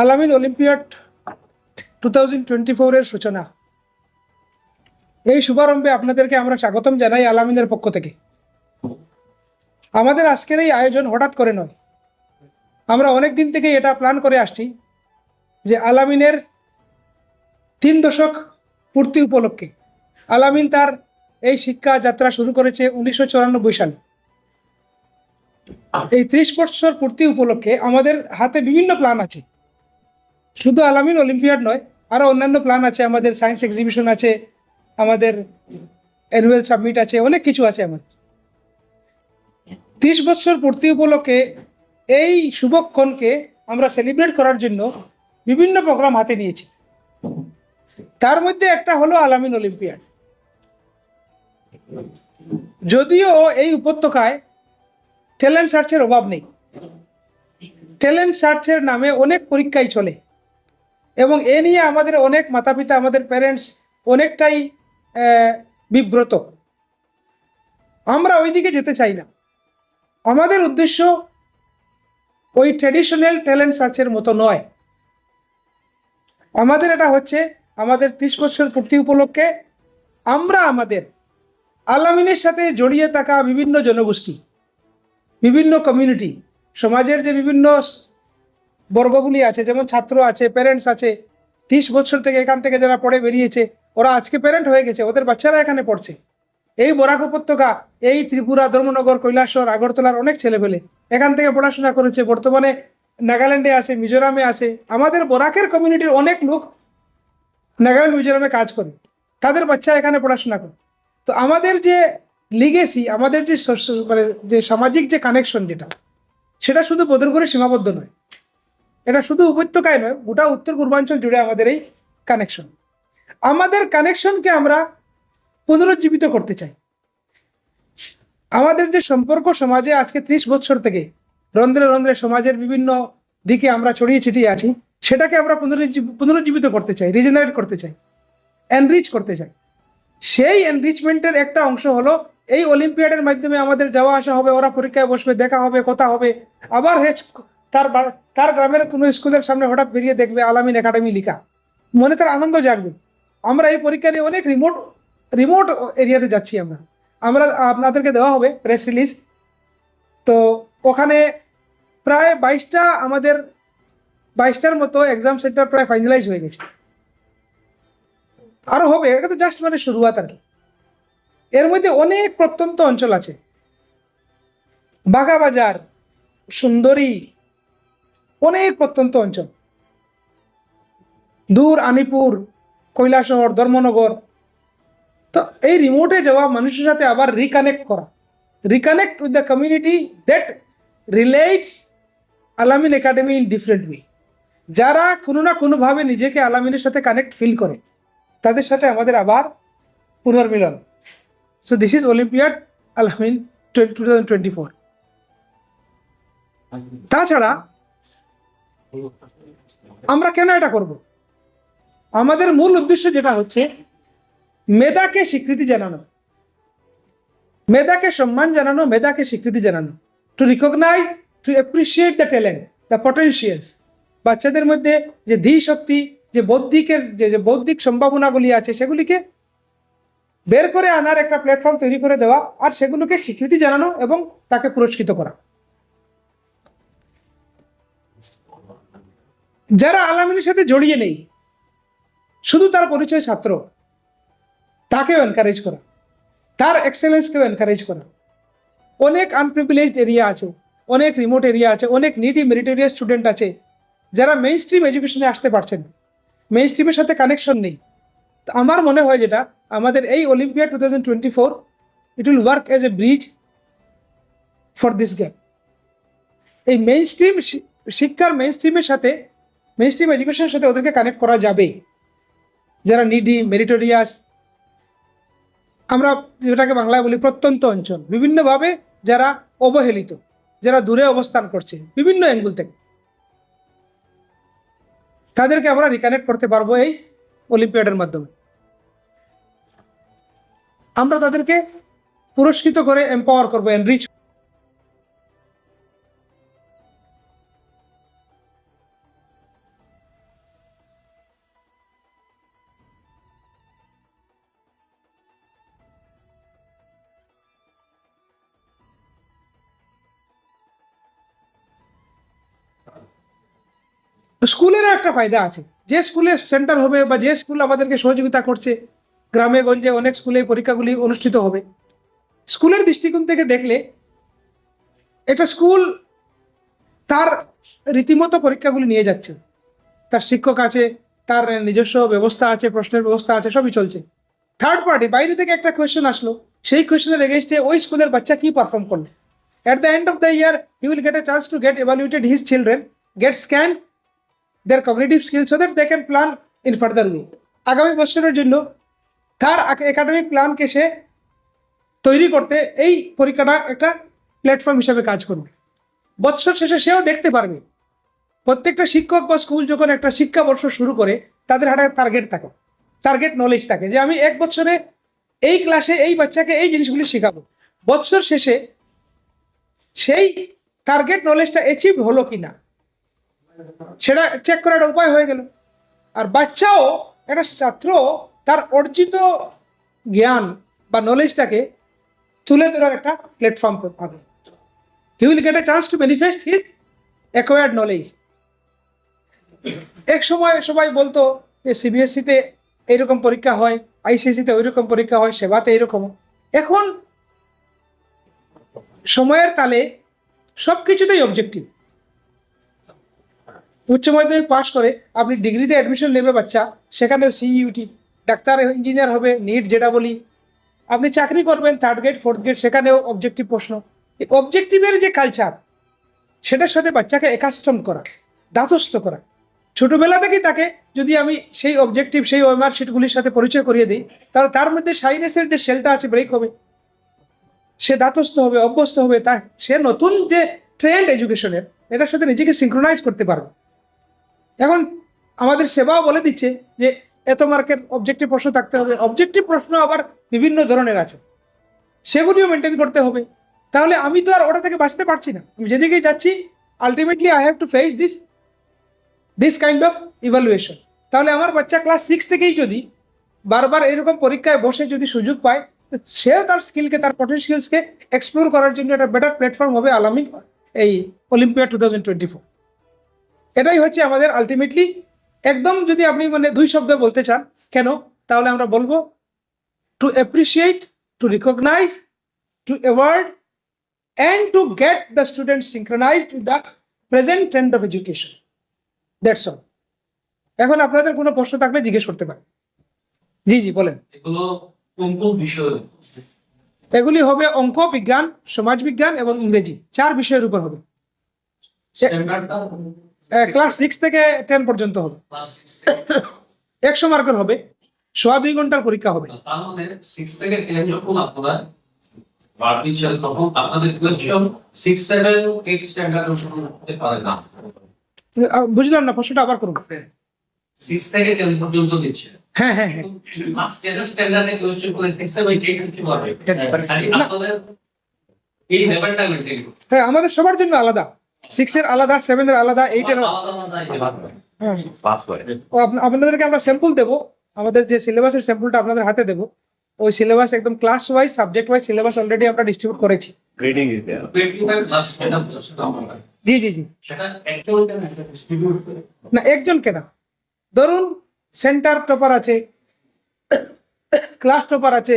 আলামিন olympiad two thousand twenty ফোরের সূচনা। এই শুভারম্ভে আপনাদেরকে আমরা স্বাগতম জানাই আলামিনের পক্ষ থেকে। আমাদের আজকের এই আয়োজন হঠাৎ করে নয়। আমরা অনেক দিন থেকে এটা প্ল্যান করে আসছি যে আলামিনের তিন দশক পূর্তি উপলক্ষে আলামিন তার এই শিক্ষা যাত্রা শুরু করেছে উনিশশো চুরানব্বই সালে। এই ত্রিশ বছর পূর্তি উপলক্ষে আমাদের হাতে বিভিন্ন প্ল্যান আছে। শুধু আলামিন অলিম্পিয়াড নয় আরও অন্যান্য প্ল্যান আছে, আমাদের সায়েন্স এক্সিবিশন আছে, আমাদের অ্যানুয়াল সাবমিট আছে, অনেক কিছু আছে আমাদের। ত্রিশ বছর পূর্তি উপলক্ষে এই শুভক্ষণকে আমরা সেলিব্রেট করার জন্য বিভিন্ন প্রোগ্রাম হাতে নিয়েছি। তার মধ্যে একটা হলো আলামিন অলিম্পিয়াড। যদিও এই উপত্যকায় ট্যালেন্ট সার্চের অভাব নেই। ট্যালেন্ট সার্চের নামে অনেক পরীক্ষাই চলে। এবং এ নিয়ে আমাদের অনেক মাতা পিতা আমাদের প্যারেন্টস অনেকটাই বিব্রত। আমরা ওইদিকে যেতে চাই না। আমাদের উদ্দেশ্য ওই ট্র্যাডিশনাল ট্যালেন্ট সার্চের মতো নয়। আমাদের এটা হচ্ছে আমাদের ত্রিশ বছর পূর্তি উপলক্ষে আমরা আমাদের আলামিনের সাথে জড়িয়ে থাকা বিভিন্ন জনগোষ্ঠী। বিভিন্ন কমিউনিটি সমাজের যে বিভিন্ন বর্গগুলি আছে, যেমন ছাত্র আছে প্যারেন্টস আছে, তিরিশ বছর থেকে এখান থেকে যারা পড়ে বেরিয়েছে, ওরা আজকে প্যারেন্ট হয়ে গেছে, ওদের বাচ্চারা এখানে পড়ছে। এই বরাক উপত্যকা, এই ত্রিপুরা, ধর্মনগর কৈলাসর আগরতলার অনেক ছেলেপেলে এখান থেকে পড়াশোনা করেছে। বর্তমানে নাগাল্যান্ডে আছে, মিজোরামে আছে। আমাদের বরাকের কমিউনিটির অনেক লোক নাগাল্যান্ড, মিজোরামে কাজ করে। তাদের বাচ্চা এখানে পড়াশোনা করে। তো আমাদের যে লিগেসি আমাদের যে মানে যে সামাজিক যে কানেকশন যেটা, সেটা শুধু বদরপুরে সীমাবদ্ধ নয়। এটা শুধু উপত্যকায় নয়, গোটা উত্তর পূর্বাঞ্চল জুড়ে আমাদের এই কানেকশন আমাদের কানেকশনকে আমরা পুনরুজ্জীবিত করতে চাই। আমাদের যে সম্পর্ক সমাজে আজকে ত্রিশ বছর থেকে রন্ধ্রে রন্ধ্রে সমাজের বিভিন্ন দিকে আমরা ছড়িয়ে ছিটিয়ে আছি, সেটাকে আমরা পুনরুজ্জীব- পুনরুজ্জীবিত করতে চাই রিজেনারেট করতে চাই এনরিচ করতে চাই। সেই এনরিচমেন্টের একটা অংশ হলো এই অলিম্পিয়াডের মাধ্যমে আমাদের যাওয়া আসা হবে, ওরা পরীক্ষায় বসবে, দেখা হবে, কথা হবে। আবার হেস তার তার গ্রামের কোনো স্কুলের সামনে হঠাৎ বেরিয়ে দেখবে আলামিন একাডেমি লিখা। মনে তার আনন্দ জাগবে। আমরা এই পরীক্ষা নিয়ে অনেক রিমোট রিমোট এরিয়াতে যাচ্ছি আমরা। আমরা, আপনাদেরকে দেওয়া হবে প্রেস রিলিজ তো ওখানে প্রায় বাইশটা আমাদের, বাইশটার মতো এক্সাম সেন্টার প্রায় ফাইনালাইজ হয়ে গেছে। আরও হবে, এটা তো জাস্ট মানে শুরুয়াত আর কি। এর মধ্যে অনেক প্রত্যন্ত অঞ্চল আছে। বাগাবাজার সুন্দরী, অনেক প্রত্যন্ত অঞ্চল। দূর আনিপুর কৈলাসহর, ধর্মনগর। তো এই রিমোটে যাওয়া মানুষের সাথে আবার রিকানেক্ট করা। Reconnect with the community that relates Al-Amin academy in different way যারা কোনো না কোনোভাবে নিজেকে আলামিনের সাথে কানেক্ট ফিল করে, তাদের সাথে আমাদের আবার পুনর্মিলন। Olympiad Al-Amin two thousand twenty four তাছাড়া আমরা কেন এটা করব? আমাদের মূল উদ্দেশ্য যেটা হচ্ছে, মেধাকে স্বীকৃতি জানানো। মেধাকে সম্মান জানানো, মেধাকে স্বীকৃতি জানানো। To recognise to appreciate the talent the potentials বাচ্চাদের মধ্যে যে ধী শক্তি যে বৌদ্ধিকের যে বৌদ্ধিক সম্ভাবনাগুলি আছে, সেগুলিকে বের করে আনার একটা প্ল্যাটফর্ম তৈরি করে দেওয়া আর সেগুলোকে স্বীকৃতি জানানো এবং তাকে পুরস্কৃত করা। যারা আলামিনের সাথে জড়িয়ে নেই, শুধু তার পরিচয় ছাত্র, তাকেও এনকারেজ করা। তার এক্সেলেন্সকেও এনকারেজ করা। অনেক আনপ্রিভিলেজড এরিয়া আছে, অনেক রিমোট এরিয়া আছে, অনেক নিডি মেরিটোরিয়াস স্টুডেন্ট আছে, যারা মেইন স্ট্রিম এডুকেশনে আসতে পারছেন মেইন স্ট্রিমের সাথে কানেকশন নেই। আমার মনে হয় যেটা, আমাদের এই Olympia two thousand twenty four it will work as a bridge for this gap এই মেইন স্ট্রিম শিক্ষার মেইন স্ট্রিমের সাথে মেইন স্ট্রিম এডুকেশনের সাথে ওদেরকে কানেক্ট করা যাবে। যারা নিডি মেরিটোরিয়াস আমরা যেটাকে বাংলায় বলি প্রত্যন্ত অঞ্চল, বিভিন্নভাবে যারা অবহেলিত, যারা দূরে অবস্থান করছে, বিভিন্ন অ্যাঙ্গুল থেকে। তাদেরকে আমরা রিকানেক্ট করতে পারব এই অলিম্পিয়াডের মাধ্যমে। আমরা তাদেরকে পুরস্কৃত করে এম্পাওয়ার করব এনরিচ স্কুলেরও একটা ফায়দা আছে। যে স্কুলে সেন্টার হবে বা যে স্কুল আমাদেরকে সহযোগিতা করছে, গ্রামে, গঞ্জে অনেক স্কুলে পরীক্ষাগুলি অনুষ্ঠিত হবে। স্কুলের দৃষ্টিকোণ থেকে দেখলে, একটা স্কুল তার রীতিমতো পরীক্ষাগুলি নিয়ে যাচ্ছে। তার শিক্ষক আছে, তার নিজস্ব ব্যবস্থা আছে, প্রশ্নের ব্যবস্থা আছে, সবই চলছে। থার্ড পার্টি বাইরে থেকে একটা কোয়েশ্চেন আসলো, সেই কোয়েশ্চেনের এগেনস্টে ওই স্কুলের বাচ্চা কি পারফর্ম করল? At the end of the year he will get a chance to get evaluated his children get scanned their cognitive skills so that they can plan in further আগামী বছরের জন্য তার একাডেমিক প্ল্যানকে সে তৈরি করতে এই পরীক্ষাটা একটা প্ল্যাটফর্ম হিসাবে কাজ করবে। বছর শেষে সেও দেখতে পারবে। প্রত্যেকটা শিক্ষক বা স্কুল যখন একটা শিক্ষাবর্ষ শুরু করে, তাদের হাতে টার্গেট থাকে টার্গেট নলেজ থাকে যে আমি এক বছরে এই ক্লাসে এই বাচ্চাকে এই জিনিসগুলি শেখাবো। বছর শেষে সেই টার্গেট নলেজটা অ্যাচিভ হলো কি না সেটা চেক করার উপায় হয়ে গেল। আর বাচ্চাও, একটা ছাত্র তার অর্জিত জ্ঞান বা নলেজটাকে তুলে ধরার একটা প্ল্যাটফর্ম পাবে। He will get a chance to manifest his acquired knowledge এক সময় সবাই বলতো যে সিবিএসসিতে এইরকম পরীক্ষা হয় আইসিএসসিতে ওই রকম পরীক্ষা হয়, সেবাতে এইরকম। এখন সময়ের তালে সব কিছুতেই অবজেক্টিভ উচ্চ মাধ্যমিক পাশ করে আপনি ডিগ্রিতে অ্যাডমিশন নেবে বাচ্চা সেখানেও সিইউটি ডাক্তার ইঞ্জিনিয়ার হবে নিট যেটা বলি আপনি চাকরি করবেন থার্ড গ্রেড ফোর্থ গ্রেড সেখানেও অবজেক্টিভ প্রশ্ন। এই অবজেক্টিভের যে কালচার সেটার সাথে বাচ্চাকে একাস্টম করা দাতস্থ করা। ছোটোবেলা থেকেই তাকে যদি আমি সেই অবজেক্টিভ সেই ওয়েমার শিটগুলির সাথে পরিচয় করিয়ে দিই, তাহলে তার মধ্যে সাইনেসের যে সেলটা আছে ব্রেক হবে। সে দাতস্থ হবে, অভ্যস্ত হবে, তা সে নতুন যে ট্রেন্ড এডুকেশনের এটার সাথে নিজেকে সিঙ্ক্রোনাইজ করতে পারবে। এখন আমাদের সেবাও বলে দিচ্ছে যে এত মার্কের অবজেক্টিভ প্রশ্ন থাকতে হবে। অবজেক্টিভ প্রশ্ন আবার বিভিন্ন ধরনের আছে। সেগুলিও মেনটেন করতে হবে। তাহলে আমি তো আর ওটা থেকে বাঁচতে পারছি না। আমি যেদিকেই যাচ্ছি ultimately I have to face this this kind of evaluation তাহলে আমার বাচ্চা ক্লাস সিক্স থেকেই যদি বারবার এরকম পরীক্ষায় বসে যদি সুযোগ পায় সেও তার স্কিলকে তার পটেন্সিয়ালসকে এক্সপ্লোর করার জন্য একটা বেটার প্ল্যাটফর্ম হবে আলামিন এই Olympia two thousand twenty four এটাই হচ্ছে আমাদের আলটিমেটলি একদম যদি আপনি মানে দুই শব্দ বলতে চান কেন? তাহলে আমরা বলব to appreciate to recognise to award and to get the student synchronised with the present trend of education that's all এখন আপনাদের কোনো প্রশ্ন থাকলে জিজ্ঞেস করতে পারেন। জি জি বলেন। এগুলো হবে অঙ্ক বিজ্ঞান সমাজ বিজ্ঞান এবং ইংরেজি। চার বিষয়ের উপর হবে। ক্লাস সিক্স থেকে টেন পর্যন্ত হবে। একশো মার্কের হবে সোয়া দুই ঘণ্টার পরীক্ষা হবে। মানে থেকে তখন আপনাদের কোয়েশ্চন স্ট্যান্ডার্ড না। বুঝলাম না প্রশ্নটা আবার করুন। সিক্স থেকে টেন পর্যন্ত দিচ্ছে। হ্যাঁ হ্যাঁ হ্যাঁ। স্ট্যান্ডার্ডে কোয়েশ্চন করে সিক্স এই লেভেলটা মেনটেন হ্যাঁ আমাদের সবার জন্য আলাদা। সিক্স এর আলাদা সেভেন এর আলাদা এইট এর হ্যাঁ আপনাদেরকে আমরা স্যাম্পল দেবো। আমাদের যে সিলেবাসের স্যাম্পলটা আপনাদের হাতে দেবো। ওই সিলেবাস একদম class wise subject wise syllabus already আমরা ডিস্ট্রিবিউট করেছি গ্রেডিং ইজ জি জি জি। না একজন কেনা। ধরুন সেন্টার টপার আছে ক্লাস টপার আছে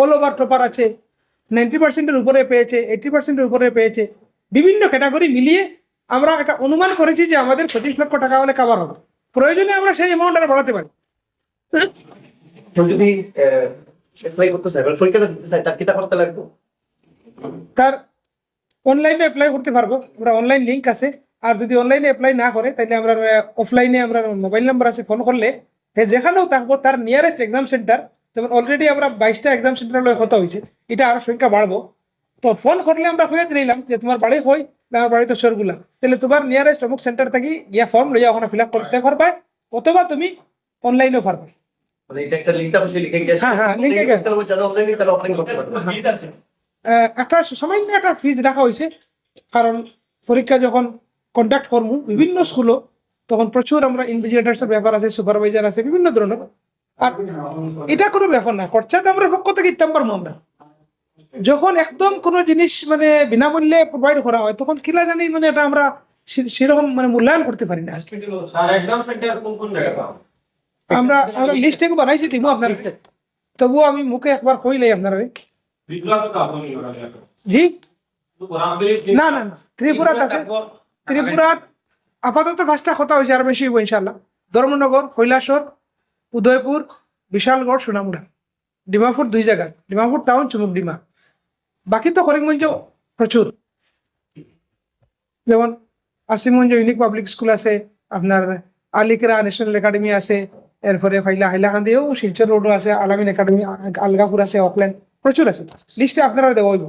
অল ওভার টপার আছে নাইনটি পার্সেন্টের উপরে পেয়েছে এইটি পার্সেন্টের উপরে পেয়েছে। বিভিন্ন ক্যাটাগরি মিলিয়ে আমরা একটা অনুমান করেছি যে আমাদের পঁচিশ লক্ষ টাকা হলে কাভার হবে। প্রয়োজনে আমরা সেই অ্যামাউন্ট আর বাড়াতে পারি। যদি অ্যাপ্লাই করতে চাই পরীক্ষাটা দিতে চাই তার কিতা করতে লাগবে? তার অনলাইনে অ্যাপ্লাই করতে পারব। আমরা অনলাইন লিঙ্ক আছে। আর যদি অনলাইনে অ্যাপ্লাই না করে তাহলে আমরা অফলাইনে আমরা মোবাইল নাম্বার আছে ফোন করলে যেখানেও থাকব তার নিয়ারেস্ট এক্সাম সেন্টার যেমন অলরেডি আমরা বাইশটা এক্সাম সেন্টার লয় কথা হয়েছে এটা আরও সংখ্যা বাড়বো। তো ফোন করলে আমরা হয়ে নিলাম যে তোমার বাড়ি হই আমার বাড়ি তো সরগুলা। তাহলে তোমার নিয়ারেস্ট অমুক সেন্টার থাকি গিয়া ফর্ম লইয়া ওখানে ফিল আপ করতে পারবে অথবা তুমি অনলাইনেও পারবে। মানে এটা একটা লিঙ্কটা বসে লিখে গিয়ে হ্যাঁ, হ্যাঁ, লিখে গিয়ে। যারা অনলাইনে তারা অফলাইন করতে পারবে আহ, একটা সামান্য একটা ফিজ রাখা হয়েছে কারণ পরীক্ষা যখন কন্ডাক্ট করব বিভিন্ন স্কুলও তখন প্রচুর আমরা ইনভিজিলেটার্সের ব্যাপার আছে সুপারভাইজার আছে বিভিন্ন ধরনের। আর এটা কোনো ব্যাপার না খরচাটা আমরা পক্ষ থেকে ইত্যাম পারব আমরা। যখন একদম কোনো জিনিস মানে বিনামূল্যে প্রোভাইড করা হয় তখন কিলা জানি মানে এটা আমরা সেরকম মানে মূল্যায়ন করতে পারি না। আমরা লিস্ট একটু বানাইছি দিব আপনার। তবুও আমি মুখে একবার কইলাই আপনারা জি? না না না। ত্রিপুরা কাছে। ত্রিপুরা আপাতত পাঁচটা কথা হয়েছে আর বেশি হইব ইনশাল্লাহ ধর্মনগর কৈলাসর উদয়পুর বিশালগড় সোনামুড়া। ডিমাপুর দুই জায়গা ডিমাপুর টাউন চুমুক ডিমা। বাকি তো করিমগঞ্জ প্রচুর। যেমন আসিমগঞ্জ ইউনিক পাবলিক স্কুল আছে, আপনার আলিকরা ন্যাশনাল একাডেমি আছে, এরপরে ফাইলা হাইলাকান্দিও শিলচর রোডও আছে, আলামিন একাডেমি, আলগাপুর আছে, অকল্যান্ড, প্রচুর আছে। লিস্টে আপনারা দেওয়া হইব